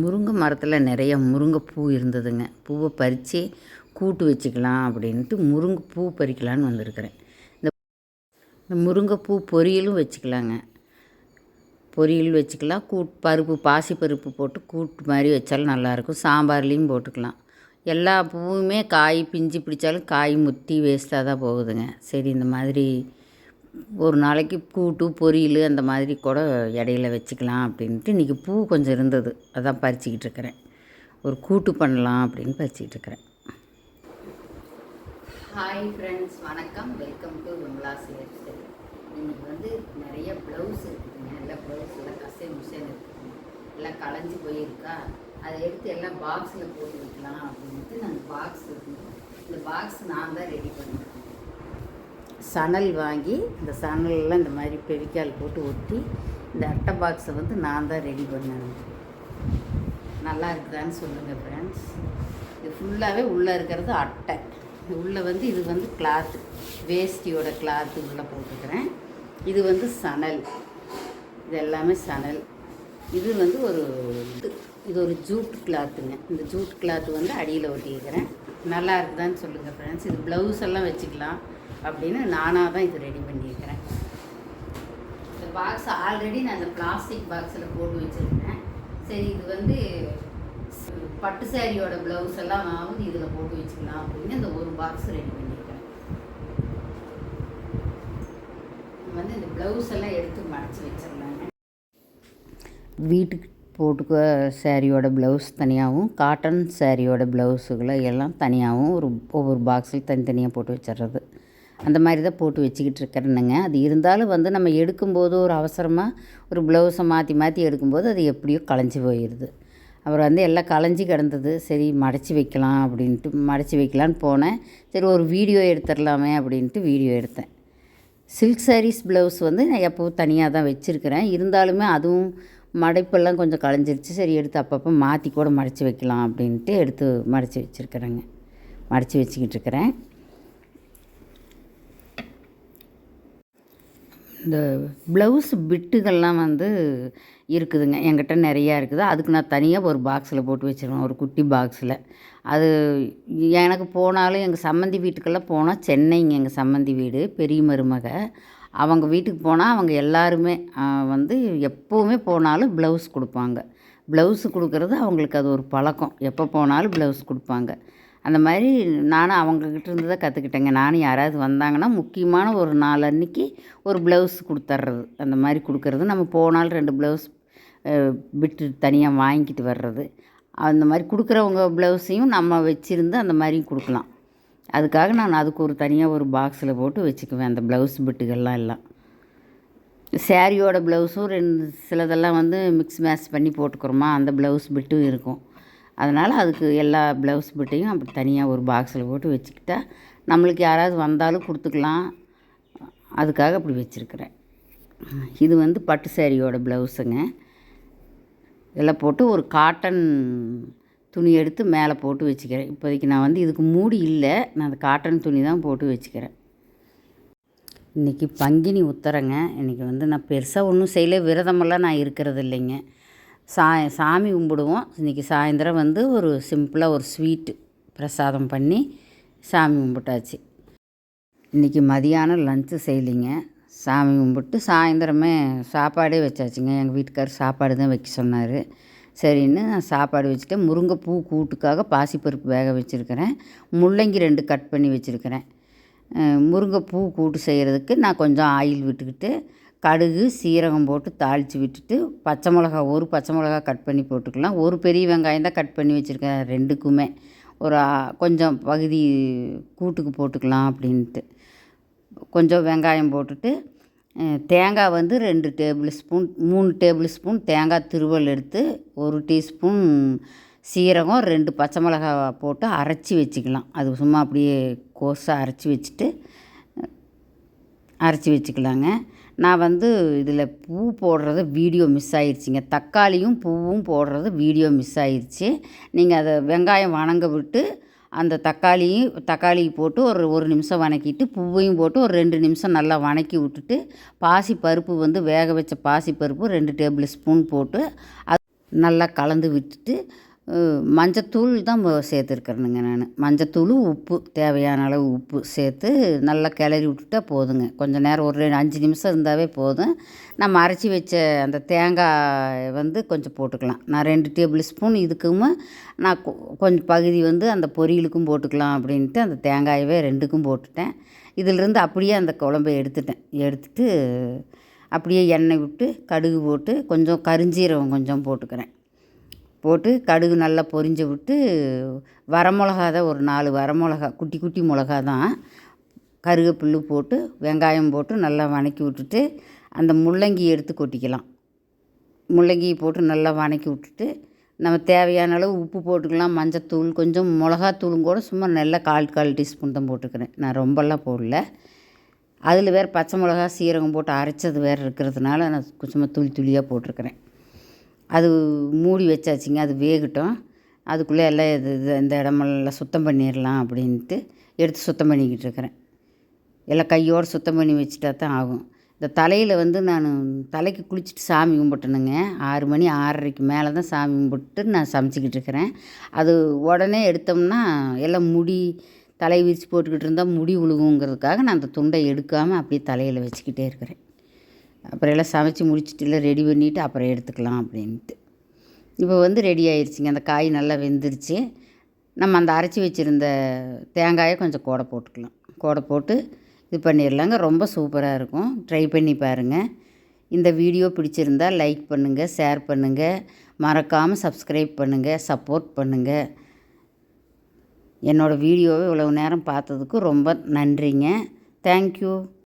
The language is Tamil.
முருங்கை மரத்தில் நிறைய முருங்கைப்பூ இருந்ததுங்க. பூவை பறித்து கூட்டு வச்சுக்கலாம் அப்படின்ட்டு முருங்கை பூ பறிக்கலான்னு வந்திருக்கிறேன். இந்த இந்த முருங்கைப்பூ பொரியலும் வச்சுக்கலாங்க. பொரியல் வச்சுக்கலாம். கூட் பருப்பு பாசி பருப்பு போட்டு கூட்டு மாதிரி வச்சாலும் நல்லாயிருக்கும். சாம்பார்லேயும் போட்டுக்கலாம். எல்லா பூவுமே காய் பிஞ்சு பிடிச்சாலும் காய் முத்தி வேஸ்ட்டாக தான் போகுதுங்க. சரி இந்த மாதிரி ஒரு நாளைக்கு கூட்டு பொரியல் அந்த மாதிரி கூட இடையில வச்சுக்கலாம் அப்படின்ட்டு இன்றைக்கி பூ கொஞ்சம் இருந்தது. அதான் பறிச்சிக்கிட்டு இருக்கிறேன். ஒரு கூட்டு பண்ணலாம் அப்படின்னு பறிச்சிக்கிட்டு இருக்கிறேன். ஹாய் ஃப்ரெண்ட்ஸ் வணக்கம். வெல்கம் டு விமலா ஹேர் இன்றைக்கி வந்து நிறைய ப்ளவுஸ் இருக்குதுங்க எல்லாம் ப்ளவுஸ் எல்லாம் கசை முசைன்னு இருக்குதுங்க எல்லாம் களைஞ்சி போயிருக்கா? அதை எடுத்து எல்லாம் பாக்ஸில் போட்டு வைக்கலாம் அப்படின்ட்டு நாங்கள் பாக்ஸ் இருக்குங்க இந்த பாக்ஸ் நான் தான் ரெடி பண்ணுவேன். சணல் வாங்கி இந்த சணல்லாம் இந்த மாதிரி பெவிக்கால் போட்டு ஒட்டி இந்த அட்டை பாக்ஸை வந்து நான் தான் ரெடி பண்ணேன். நல்லா இருக்குதான்னு சொல்லுங்கள் ஃப்ரெண்ட்ஸ் இது ஃபுல்லாகவே உள்ளே இருக்கிறது அட்டை. உள்ளே வந்து இது வந்து கிளாத்து வேஷ்டியோட கிளாத்து உள்ளே போட்டுக்கிறேன். இது வந்து சணல். இது எல்லாமே சணல். இது வந்து ஒரு இது இது ஒரு ஜூட் கிளாத்துங்க இந்த ஜூட் கிளாத்து வந்து அடியில் ஒட்டிக்கிறேன். நல்லா இருக்குதான்னு சொல்லுங்கள் ஃப்ரெண்ட்ஸ் இது ப்ளவுஸ் எல்லாம் வச்சுக்கலாம். அப்படின்னு நானாக தான் இது ரெடி பண்ணியிருக்கிறேன். இந்த பாக்ஸ் ஆல்ரெடி நான் இந்த பிளாஸ்டிக் பாக்ஸில் போட்டு வச்சுருக்கேன் சரி இது வந்து பட்டு சாரியோட ப்ளவுஸ் எல்லாம் ஆகுது இதில் போட்டு வச்சுக்கலாம் அப்படின்னு இந்த ஒரு பாக்ஸ் ரெடி பண்ணியிருக்கேன் வந்து இந்த ப்ளவுஸ் எல்லாம் எடுத்து மடித்து வச்சிடலாங்க வீட்டுக்கு போட்டுக்க சேரீயோட ப்ளவுஸ் தனியாகவும் காட்டன் சேரீயோட ப்ளவுஸுகளை எல்லாம் தனியாகவும் ஒரு ஒவ்வொரு பாக்ஸில் தனித்தனியாக போட்டு வச்சிடுறது. அந்த மாதிரி தான் போட்டு வச்சுக்கிட்டு இருக்கிறேனுங்க. அது இருந்தாலும் வந்து நம்ம எடுக்கும்போது ஒரு அவசரமாக ஒரு ப்ளவுஸை மாற்றி மாற்றி எடுக்கும்போது அது எப்படியோ களைஞ்சி போயிடுது. அப்புறம் வந்து எல்லாம் களைஞ்சி கிடந்தது. சரி மடச்சி வைக்கலாம் அப்படின்ட்டு மடச்சி வைக்கலான்னு போனேன். சரி ஒரு வீடியோ எடுத்துடலாமே அப்படின்ட்டு வீடியோ எடுத்தேன். சில்க் சாரீஸ் ப்ளவுஸ் வந்து நான் எப்போவும் தனியாக தான் வச்சுருக்கிறேன். இருந்தாலுமே அதுவும் மடைப்பெல்லாம் கொஞ்சம் களைஞ்சிருச்சு. சரி எடுத்து அப்பப்போ மாற்றி கூட மடித்து வைக்கலாம் அப்படின்ட்டு எடுத்து மடித்து வச்சுருக்கிறேங்க. மடித்து வச்சுக்கிட்டு இருக்கிறேன். இந்த ப்ளவுஸ் பிட்டுகள்லாம் வந்து இருக்குதுங்க. என்கிட்ட நிறையா இருக்குது. அதுக்கு நான் தனியாக ஒரு பாக்ஸில் போட்டு வச்சுருவேன். ஒரு குட்டி பாக்ஸில் அது எனக்கு போனாலும் எங்கள் சம்மந்தி வீட்டுக்கெல்லாம் போனால் சென்னைங்க எங்கள் சம்மந்தி வீடு பெரிய மருமக. அவங்க வீட்டுக்கு போனால் அவங்க எல்லாருமே வந்து எப்போவுமே போனாலும் ப்ளவுஸ் கொடுப்பாங்க. ப்ளவுஸு கொடுக்குறது அவங்களுக்கு அது ஒரு பழக்கம். எப்போ போனாலும் ப்ளவுஸ் கொடுப்பாங்க. அந்த மாதிரி நானும் அவங்கக்கிட்ட இருந்து தான் கற்றுக்கிட்டேங்க நானும் யாராவது வந்தாங்கன்னா முக்கியமான ஒரு நாள் அன்றைக்கி ஒரு ப்ளவுஸ் கொடுத்துட்றது அந்த மாதிரி கொடுக்கறது. நம்ம போனாலும் ரெண்டு ப்ளவுஸ் விட்டு தனியாக வாங்கிக்கிட்டு வர்றது. அந்த மாதிரி கொடுக்குறவங்க ப்ளவுஸையும் நம்ம வச்சுருந்து அந்த மாதிரியும் கொடுக்கலாம். அதுக்காக நான் அதுக்கு ஒரு தனியாக ஒரு பாக்ஸில் போட்டு வச்சுக்குவேன். அந்த ப்ளவுஸ் பிட்டுகள்லாம் எல்லாம். சேரீயோட ப்ளவுஸும் ரெண்டு சிலதெல்லாம் வந்து மிக்ஸ் மேட்ச் பண்ணி போட்டுக்கிறோமா? அந்த ப்ளவுஸ் பிட்டும் இருக்கும். அதனால் அதுக்கு எல்லா ப்ளவுஸ் பிட்டையும் அப்படி தனியாக ஒரு பாக்ஸில் போட்டு வச்சுக்கிட்டா நம்மளுக்கு யாராவது வந்தாலும் கொடுத்துக்கலாம். அதுக்காக அப்படி வச்சுருக்குறேன். இது வந்து பட்டு சேரீயோட ப்ளவுஸுங்க இதெல்லாம் போட்டு ஒரு காட்டன் துணி எடுத்து மேலே போட்டு வச்சுக்கிறேன். இப்போதைக்கு நான் வந்து இதுக்கு மூடி இல்லை. நான் அந்த காட்டன் துணி தான் போட்டு வச்சுக்கிறேன். இன்றைக்கி பங்கினி உத்தரங்க. இன்றைக்கி வந்து நான் பெருசாக ஒன்றும் செய்யலை. விரதமெல்லாம் நான் இருக்கிறது இல்லைங்க. சா சாமி கும்பிடுவோம். இன்றைக்கி சாயந்தரம் வந்து ஒரு சிம்பிளாக ஒரு ஸ்வீட்டு பிரசாதம் பண்ணி சாமி கும்பிட்டாச்சு. இன்றைக்கி மதியானம் லஞ்சு செய்யலிங்க. சாமி கும்பிட்டு சாயந்தரமே சாப்பாடே வச்சாச்சுங்க. எங்கள் வீட்டுக்கார் சாப்பாடு தான் வைக்க சொன்னார். சரின்னு நான் சாப்பாடு வச்சுட்டேன் முருங்கைப்பூ கூட்டுக்காக பாசிப்பருப்பு வேக வச்சுருக்கிறேன். முள்ளங்கி ரெண்டு கட் பண்ணி வச்சுருக்கிறேன். முருங்கைப்பூ கூட்டு செய்கிறதுக்கு நான் கொஞ்சம் ஆயில் விட்டுக்கிட்டு கடுகு சீரகம் போட்டு தாளித்து விட்டுட்டு பச்சை மிளகா ஒரு பச்சை மிளகா கட் பண்ணி போட்டுக்கலாம். ஒரு பெரிய வெங்காயம் தான் கட் பண்ணி வச்சுருக்கேன் ரெண்டுக்குமே. ஒரு கொஞ்சம் பகுதி கூட்டுக்கு போட்டுக்கலாம் அப்படின்ட்டு. கொஞ்சம் வெங்காயம் போட்டுட்டு தேங்காய் வந்து ரெண்டு டேபிள் ஸ்பூன் மூணு டேபிள் ஸ்பூன் தேங்காய் திருவல் எடுத்து ஒரு டீஸ்பூன் சீரகம் ரெண்டு பச்சை மிளகா போட்டு அரைச்சி வச்சுக்கலாம். அது சும்மா அப்படியே கோஸாக அரைச்சி வச்சுட்டு அரைச்சி வச்சுக்கலாங்க. நான் வந்து இதில் பூ போடுறது வீடியோ மிஸ் ஆயிடுச்சிங்க தக்காளியும் பூவும் போடுறது வீடியோ மிஸ் ஆயிடுச்சு நீங்கள் அதை வெங்காயம் வணங்க விட்டு அந்த தக்காளியும் தக்காளி போட்டு ஒரு ஒரு நிமிஷம் வணக்கிட்டு பூவையும் போட்டு ஒரு ரெண்டு நிமிஷம் நல்லா வணக்கி விட்டுட்டு பாசி பருப்பு வந்து வேக வச்ச பாசி பருப்பு ரெண்டு டேபிள் ஸ்பூன் போட்டு அது நல்லா கலந்து விட்டுட்டு மஞ்சத்தூள் தான் சேர்த்துருக்குறேனுங்க நான். மஞ்சத்தூள் உப்பு தேவையான அளவு உப்பு சேர்த்து நல்லா கிளறி விட்டுட்டா போதுங்க. கொஞ்சம் நேரம் ஒரு அஞ்சு நிமிஷம் இருந்தாவே போதும். நம்ம அரைச்சி வச்ச அந்த தேங்காய் வந்து கொஞ்சம் போட்டுக்கலாம். நான் ரெண்டு டேபிள் ஸ்பூன் இதுக்கும் நான் கொஞ்சம் பகுதி வந்து அந்த பொரியலுக்கும் போட்டுக்கலாம் அப்படின்ட்டு அந்த தேங்காயவே ரெண்டுக்கும் போட்டுட்டேன். இதிலிருந்து அப்படியே அந்த குழம்பை எடுத்துட்டேன். எடுத்துட்டு அப்படியே எண்ணெய் விட்டு கடுகு போட்டு கொஞ்சம் கருஞ்சீரகம் கொஞ்சம் போட்டுக்கிறேன். போட்டு கடுகு நல்லா பொரிஞ்சு விட்டு வரமிளகா தான் ஒரு நாலு வரமிளகா குட்டி குட்டி மிளகா தான். கருவேப்பில்லு போட்டு வெங்காயம் போட்டு நல்லா வதக்கி விட்டுட்டு அந்த முள்ளங்கி எடுத்து கொட்டிக்கலாம். முள்ளங்கி போட்டு நல்லா வதக்கி விட்டுட்டு நம்ம தேவையான அளவு உப்பு போட்டுக்கலாம் மஞ்சத்தூள் கொஞ்சம் மிளகாத்தூளும் கூட சும்மா நல்லா கால் கால் டீஸ்பூன் தான் போட்டுக்கிறேன். நான் ரொம்பலாம் போடல. அதில் வேறு பச்சை மிளகா சீரகம் போட்டு அரைச்சது வேறு இருக்கிறதுனால நான் சும்மா துளி துளியாக போட்டிருக்கிறேன். அது மூடி வச்சாச்சுங்க அது வேகட்டும். அதுக்குள்ளே எல்லாம் இது இது இந்த இடமெல்லாம் சுத்தம் பண்ணிடலாம் அப்படின்ட்டு எடுத்து சுத்தம் பண்ணிக்கிட்டு இருக்கிறேன். எல்லாம் கையோடு சுத்தம் பண்ணி வச்சுட்டா தான் ஆகும். இந்த தலையில் வந்து நான் தலைக்கு குளிச்சுட்டு சாமி கும்பிட்டணுங்க. ஆறு மணி ஆறரைக்கு மேலே தான் சாமி கும்பிட்டு நான் சமைச்சிக்கிட்டு இருக்கிறேன். அது உடனே எடுத்தோம்னா எல்லாம் முடி தலை விரித்து போட்டுக்கிட்டு இருந்தால் முடி உழுகுங்கிறதுக்காக நான் அந்த துண்டை எடுக்காமல் அப்படியே தலையில் வச்சுக்கிட்டே இருக்கிறேன். அப்புறம் எல்லாம் சமைச்சி முடிச்சுட்டு எல்லாம் ரெடி பண்ணிவிட்டு அப்புறம் எடுத்துக்கலாம் அப்படின்ட்டு. இப்போ வந்து ரெடி ஆயிடுச்சிங்க அந்த காய் நல்லா வெந்துருச்சு. நம்ம அந்த அரைச்சி வச்சுருந்த தேங்காயை கொஞ்சம் கோடை போட்டுக்கலாம். கோடை போட்டு இது பண்ணிடலாங்க ரொம்ப சூப்பராக இருக்கும். ட்ரை பண்ணி பாருங்கள் இந்த வீடியோ பிடிச்சிருந்தா லைக் பண்ணுங்கள் ஷேர் பண்ணுங்கள் மறக்காமல் சப்ஸ்கிரைப் பண்ணுங்கள் சப்போர்ட் பண்ணுங்கள் என்னோடய வீடியோவை இவ்வளவு நேரம் பார்த்ததுக்கு ரொம்ப நன்றிங்க. தேங்க்யூ